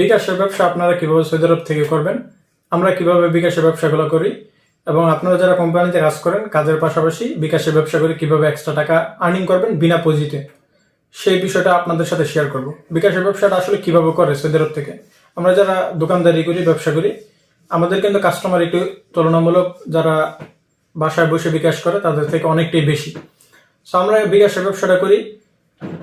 বিকাশের ব্যবসা আপনারা কীভাবে সৌদি আরব থেকে করবেন, আমরা কীভাবে বিকাশের ব্যবসাগুলো করি, এবং আপনারা যারা কোম্পানিতে কাজ করেন, কাজের পাশাপাশি বিকাশের ব্যবসা করে কীভাবে এক্সট্রা টাকা আর্নিং করবেন বিনা পুঁজিতে, সেই বিষয়টা আপনাদের সাথে শেয়ার করব। বিকাশের ব্যবসাটা আসলে কীভাবে করে সৌদি আরব থেকে? আমরা যারা দোকানদারি করি, ব্যবসা করি, আমাদের কিন্তু কাস্টমার একটু তুলনামূলক যারা বাসায় বসে বিকাশ করে, তাদের থেকে অনেকটাই বেশি। সো আমরা বিকাশের ব্যবসাটা করি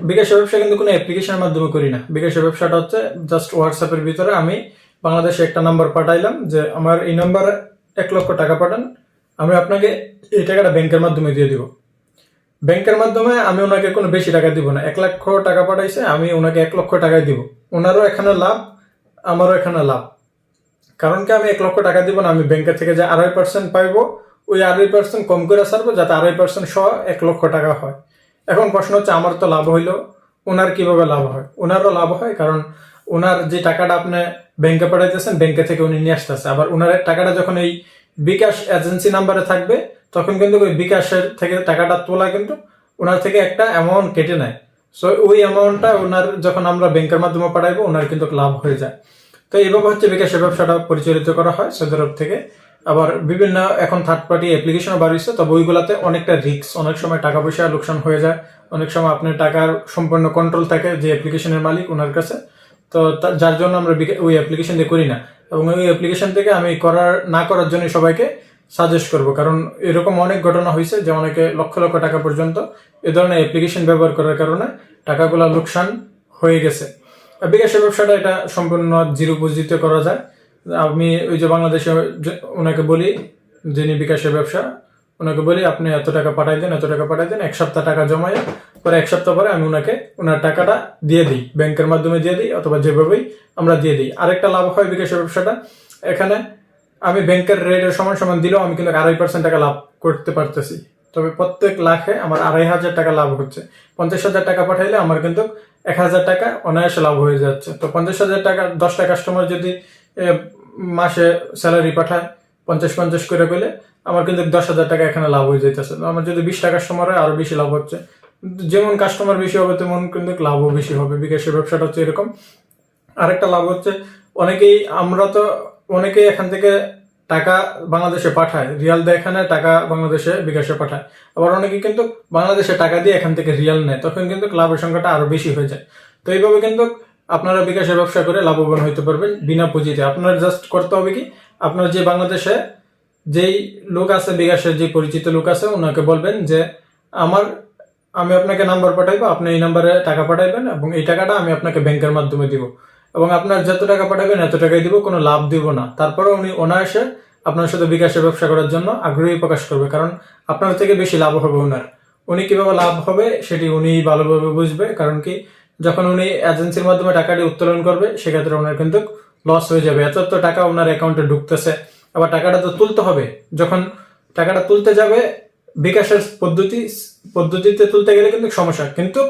বিকাশের ব্যবসা কিন্তু কোনো অ্যাপ্লিকেশনের মাধ্যমে করি না। বিকাশের ব্যবসাটা হচ্ছে জাস্ট হোয়াটসঅ্যাপের ভিতরে আমি বাংলাদেশে একটা নাম্বার পাঠাইলাম যে, আমার এই নাম্বারে এক লক্ষ টাকা পাঠান, আমি আপনাকে এই টাকাটা ব্যাংকের মাধ্যমে দিয়ে দিব। ব্যাংকের মাধ্যমে আমি ওনাকে কোনো বেশি টাকা দিব না। এক লক্ষ টাকা পাঠাইছে, আমি ওনাকে এক লক্ষ টাকাই দিব। ওনারও এখানে লাভ, আমারও এখানে লাভ। কারণ কি, আমি এক লক্ষ টাকা দিব না, আমি ব্যাংকের থেকে যে আড়াই পার্সেন্ট পাইবো, ওই আড়াই পার্সেন্ট কম করে সারবো যাতে আড়াই পার্সেন্ট সহ এক লক্ষ টাকা হয়। এখন প্রশ্ন হচ্ছে, আমার তো লাভ হইল ওনার কীভাবে লাভ হয়? ওনারও লাভ হয়, কারণ ওনার যে টাকাটা আপনি ব্যাংকে পাঠাইতেছেন ব্যাংকে থেকে উনি নিয়ে আসতেছে। আবার ওনার টাকাটা যখন এই বিকাশ এজেন্সি নাম্বারে থাকবে, তখন কিন্তু ওই বিকাশের থেকে টাকাটা তোলা কিন্তু ওনার থেকে একটা অ্যামাউন্ট কেটে নেয়। সো ওই অ্যামাউন্টটা ওনার যখন আমরা ব্যাংকের মাধ্যমে পাঠাইবো ওনার কিন্তু লাভ হয়ে যায়। তো এইভাবে হচ্ছে বিকাশের ব্যবসাটা পরিচালিত করা হয় সৌদি আরব থেকে। আবার বিভিন্ন এখন থার্ড পার্টি অ্যাপ্লিকেশনও বাড়িয়েছে, তবে ওইগুলাতে অনেকটা রিস্ক অনেক সময় টাকা পয়সা লোকসান হয়ে যায়। অনেক সময় আপনার টাকার সম্পূর্ণ কন্ট্রোল থাকে যে অ্যাপ্লিকেশনের মালিক ওনার কাছে। তো যার জন্য আমরা ওই অ্যাপ্লিকেশন দিয়ে করি না। এবং ওই অ্যাপ্লিকেশন থেকে আমি করার না করার জন্য সবাইকে সাজেস্ট করব। কারণ এরকম অনেক ঘটনা হয়েছে যে অনেকে লক্ষ লক্ষ টাকা পর্যন্ত এ ধরনের অ্যাপ্লিকেশন ব্যবহার করার কারণে টাকাগুলো লোকসান হয়ে গেছে। বিকাশের ব্যবসাটা এটা সম্পূর্ণ জিরো পুঁজিতে করা যায়। আমি ওই যে বাংলাদেশে ওনাকে বলি, যিনি বিকাশের ব্যবসা, ওনাকে বলি, আপনি এত টাকা পাঠাই দেন, এত টাকা পাঠাই দেন, এক সপ্তাহ টাকা জমাই পরে এক সপ্তাহ পরে আমি ওনাকে ওনার টাকাটা দিয়ে দিই, ব্যাংকের মাধ্যমে দিয়ে দিই অথবা যেভাবেই আমরা দিয়ে দিই। আরেকটা লাভ হয় বিকাশের ব্যবসাটা, এখানে আমি ব্যাংকের রেটের সমান সমান দিলেও আমি কিন্তু আড়াই পার্সেন্ট টাকা লাভ করতে পারতেছি। তবে প্রত্যেক লাখে আমার আড়াই হাজার টাকা লাভ হচ্ছে। পঞ্চাশ হাজার টাকা পাঠাইলে আমার কিন্তু এক হাজার টাকা অনায়াসে লাভ হয়ে যাচ্ছে। তো পঞ্চাশ হাজার টাকা দশটা কাস্টমার যদি মাসে স্যালারি পাঠায়, পঞ্চাশ পঞ্চাশ করে পেলে আমার কিন্তু দশ হাজার টাকা এখানে লাভ হয়ে যাইতেছে। আমার যদি বিশটা কাস্টমার হয়, আরও বেশি লাভ হচ্ছে। যেমন কাস্টমার বেশি হবে, তেমন কিন্তু লাভও বেশি হবে বিকাশের ব্যবসাটা হচ্ছে এরকম। আরেকটা লাভ হচ্ছে, অনেকেই, আমরা তো অনেকেই এখান থেকে টাকা বাংলাদেশে পাঠায়। রিয়াল দেয় এখানে, টাকা বাংলাদেশে, বিকাশে পাঠায়। আবার অনেকে কিন্তু বাংলাদেশে টাকা দিয়ে এখান থেকে রিয়াল নেয়, তখন কিন্তু লাভের সংখ্যাটা আরও বেশি হয়ে যায়। তো এইভাবে কিন্তু আপনারা বিকাশের ব্যবসা করে লাভবান হইতে পারবেন বিনা পুঁজিতে। আপনার জাস্ট করতে হবে কি? আপনার যে বাংলাদেশে যেই লোক আছে, বিকাশের যে পরিচিত লোক আছে ওনাকে বলবেন যে, আমার, আমি আপনাকে নাম্বার পাঠাইবো, আপনি এই নাম্বারে টাকা পাঠাইবেন এবং এই টাকাটা আমি আপনাকে ব্যাংকের মাধ্যমে দিব। এবং আপনার যত টাকা পাঠাবেন, এত টাকাই দিব, কোনো লাভ দিব না। তারপরে উনি অনায়াসে আপনার সাথে বিকাশে ব্যবসা করার জন্য আগ্রহী প্রকাশ করবে, কারণ আপনার থেকে বেশি লাভ হবে ওনার উনি কীভাবে লাভ হবে, সেটি উনি ভালোভাবে বুঝবে, কারণ কি যখন উনি এজেন্সির মাধ্যমে টাকাটি উত্তোলন করবে, সেক্ষেত্রে ওনার কিন্তু লস হয়ে যাবে। এত তো টাকা ওনার অ্যাকাউন্টে ঢুকতেছে। আবার টাকাটা তো তুলতে হবে। যখন টাকাটা তুলতে যাবে, বিকাশের পদ্ধতি, পদ্ধতিতে তুলতে গেলে কিন্তু সমস্যা। কিন্তু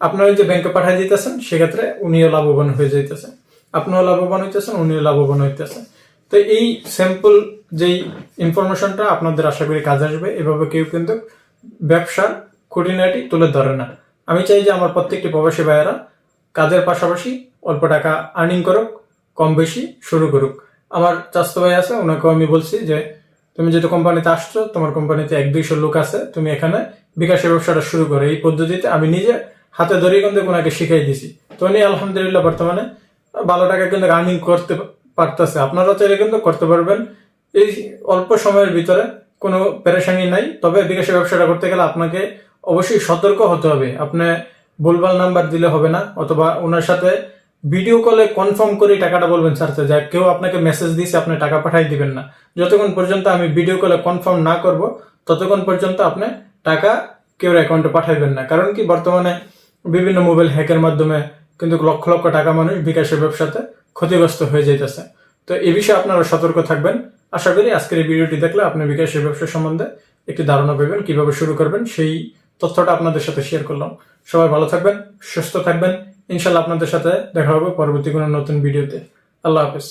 আপনারা যে ব্যাংকে পাঠিয়ে দিতেছেন, সেক্ষেত্রে উনিও লাভবান হয়ে যাইতেছে আপনিও লাভবান হইতেছেন, উনিও লাভবান হইতেছেন। তো এই স্যাম্পল যেই ইনফরমেশনটা আপনাদের আশা করি কাজে আসবে। এভাবে কেউ কিন্তু ব্যবসার খুঁটিনাটি তুলে ধরে না। আমি চাই যে আমার প্রত্যেকটি প্রবাসী ভাইয়েরা কাজের পাশাপাশি অল্প টাকা আর্নিং করুক, কম বেশি শুরু করুক। আমার চাস্তো ভাই আছে, ওনাকেও আমি বলছি যে, তুমি যেহেতু কোম্পানিতে আসছো, তোমার কোম্পানিতে এক দুইশো লোক আছে, তুমি এখানে বিকাশের ব্যবসাটা শুরু করো। এই পদ্ধতিতে আমি নিজে হাতে ধরে কিন্তু ওনাকে শিখাই দিছি তো উনি আলহামদুলিল্লাহ বর্তমানে ভালো টাকা কিন্তু আর্নিং করতে পারতেছে। আপনারা চাইলে কিন্তু করতে পারবেন। এই অল্প সময়ের ভিতরে কোনো পেরেশানি নাই। তবে বিকাশের ব্যবসাটা করতে গেলে আপনাকে অবশ্যই সতর্ক হতে হবে। আপনি ভুলভাল নাম্বার দিলে হবে না, অথবা ওনার সাথে ভিডিও কলে কনফার্ম করে টাকাটা বলবেন, স্যার যা কেউ আপনাকে মেসেজ দিয়েছে, আপনি টাকা পাঠাই দিবেন না। যতক্ষণ পর্যন্ত আমি ভিডিও কলে কনফার্ম না করব, ততক্ষণ পর্যন্ত আপনি টাকা কেউ অ্যাকাউন্টে পাঠাইবেন না। কারণ কি, বর্তমানে বিভিন্ন মোবাইল হ্যাকের মাধ্যমে কিন্তু লক্ষ লক্ষ টাকা মানুষ বিকাশের ব্যবসাতে ক্ষতিগ্রস্ত হয়ে যাইতেছে। তো এই বিষয়ে আপনারা সতর্ক থাকবেন। আশা করি আজকের এই ভিডিওটি দেখলে আপনি বিকাশের ব্যবসা সম্বন্ধে একটি ধারণা পাবেন, কীভাবে শুরু করবেন, সেই তথ্যটা আপনাদের সাথে শেয়ার করলাম। সবাই ভালো থাকবেন, সুস্থ থাকবেন। ইনশাল্লাহ আপনাদের সাথে দেখা হবে পরবর্তী কোনো নতুন ভিডিওতে আল্লাহ হাফেজ।